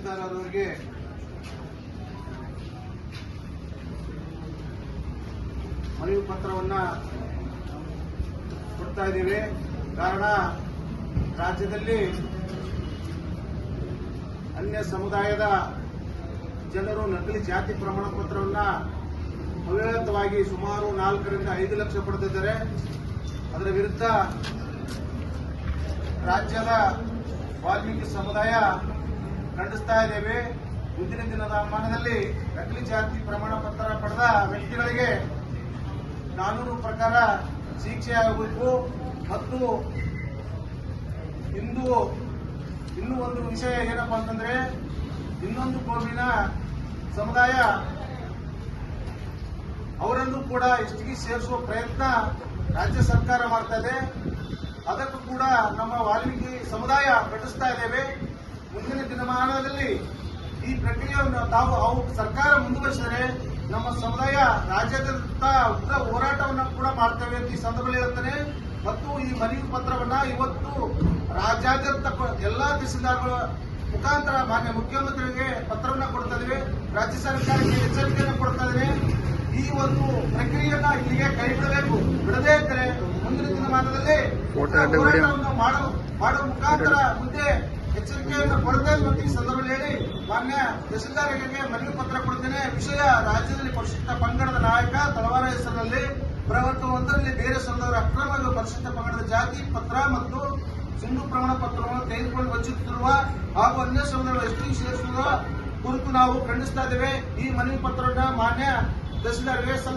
ತಹಸೀಲ್ದಾರ್ ಅವರಿಗೆ ಮನವಿ ಪತ್ರವನ್ನ ಕೊಡ್ತಾ ಇದ್ದೀವಿ. ಕಾರಣ, ರಾಜ್ಯದಲ್ಲಿ ಅನ್ಯ ಸಮುದಾಯದ ಜನರು ನಕಲಿ ಜಾತಿ ಪ್ರಮಾಣ ಪತ್ರವನ್ನ ಅವಿರತವಾಗಿ ಸುಮಾರು ನಾಲ್ಕರಿಂದ ಐದು ಲಕ್ಷ ಪಡೆದಿದ್ದಾರೆ. ಅದರ ವಿರುದ್ಧ ರಾಜ್ಯದ ವಾಲ್ಮೀಕಿ ಸಮುದಾಯ ಖಂಡಿಸ್ತಾ ಇದ್ದೇವೆ. ಮುಂದಿನ ದಿನದ ಮಾನದಲ್ಲಿ ನಕಲಿ ಜಾತಿ ಪ್ರಮಾಣ ಪತ್ರ ಪಡೆದ ವ್ಯಕ್ತಿಗಳಿಗೆ ಕಾನೂನು ಪ್ರಕಾರ ಶಿಕ್ಷೆ ಆಗಬೇಕು. ಮತ್ತು ಇಂದು, ಇನ್ನೂ ಒಂದು ವಿಷಯ ಏನಪ್ಪಾ ಅಂತಂದ್ರೆ, ಇನ್ನೊಂದು ಕೋಮಿನ ಸಮುದಾಯ ಅವರನ್ನು ಕೂಡ ಎಷ್ಟಿಗೆ ಸೇರಿಸುವ ಪ್ರಯತ್ನ ರಾಜ್ಯ ಸರ್ಕಾರ ಮಾಡ್ತಾ ಇದೆ. ಅದಕ್ಕೂ ಕೂಡ ನಮ್ಮ ವಾಲ್ಮೀಕಿ ಸಮುದಾಯ ಪ್ರಕಟಿಸ್ತಾ ಇದ್ದೇವೆ. ಮುಂದಿನ ಈ ಪ್ರಕ್ರಿಯೆಯನ್ನು ತಾವು ಅವು ಸರ್ಕಾರ ಮುಂದುವರಿಸಿದರೆ ನಮ್ಮ ಸಮುದಾಯ ರಾಜ್ಯಾದ್ಯಂತ ಉಗ್ರ ಹೋರಾಟವನ್ನು ಕೂಡ ಮಾಡ್ತೇವೆ ಅಂತ ಈ ಸಂದರ್ಭದಲ್ಲಿ ಹೇಳ್ತೇನೆ. ಮತ್ತು ಈ ಮನವಿ ಪತ್ರವನ್ನ ಇವತ್ತು ರಾಜ್ಯಾದ್ಯಂತ ಎಲ್ಲಾ ತಹಸೀಲ್ದಾರ್ಗಳ ಮುಖಾಂತರ ಮಾನ್ಯ ಮುಖ್ಯಮಂತ್ರಿಗೆ ಪತ್ರವನ್ನ ಕೊಡ್ತಾ ಇದ್ದೇವೆ. ರಾಜ್ಯ ಸರ್ಕಾರಕ್ಕೆ ಎಚ್ಚರಿಕೆಯನ್ನು ಕೊಡ್ತಾ ಇದ್ದೇವೆ ಈ ಒಂದು ಪ್ರಕ್ರಿಯೆಯನ್ನ ಇಲ್ಲಿಗೆ ಕೈ ಬಿಡಬೇಕು ಬಿಡದೇ ಇದ್ದರೆ ಮುಂದಿನ ದಿನಮಾನದಲ್ಲಿ. ಹೋರಾಟವನ್ನು ಮಾಡುವ ಮುಖಾಂತರ ಮುಂದೆ ಎಚ್ಚರಿಕೆಯನ್ನು ಕೊಡುತ್ತೆ ಮತ್ತು ಈ ಸಂದರ್ಭದಲ್ಲಿ ಹೇಳಿ? ಮಾನ್ಯ ತಹಸೀಲ್ದಾರರಿಗೆ ಮನವಿ ಪತ್ರ ಕೊಡ್ತೇನೆ? ವಿಷಯ ರಾಜ್ಯದಲ್ಲಿ ಪರಿಶಿಷ್ಟ ಪಂಗಡದ ನಾಯಕ ತಳವಾರ ಹೆಸರಿನಲ್ಲಿ ಪ್ರವರ್ತ ಒಂದರಲ್ಲಿ ಬೇರೆ ಸಂದರ್ಭ ಅಕ್ರಮ ಪರಿಶಿಷ್ಟ ಪಂಗಡದ ಜಾತಿ ಪತ್ರ ಮತ್ತು ಸಿಂಧು ಪ್ರಮಾಣ ಪತ್ರವನ್ನು ತೆಗೆದುಕೊಂಡು ವಂಚಿಸುತ್ತಿರುವ ಹಾಗೂ ಅನ್ಯ ಸಂದರ್ಭ ಎಸ್ಟಿ ಸೇರಿಸುವ ಕುರಿತು ನಾವು ಖಂಡಿಸ್ತಾ ಇದ್ದೇವೆ. ಈ ಮನವಿ ಪತ್ರವನ್ನು ಮಾನ್ಯ ತಹಸೀಲ್ದಾರ್ಗೆ ಸಲ್ಲಿಸ್ತಾ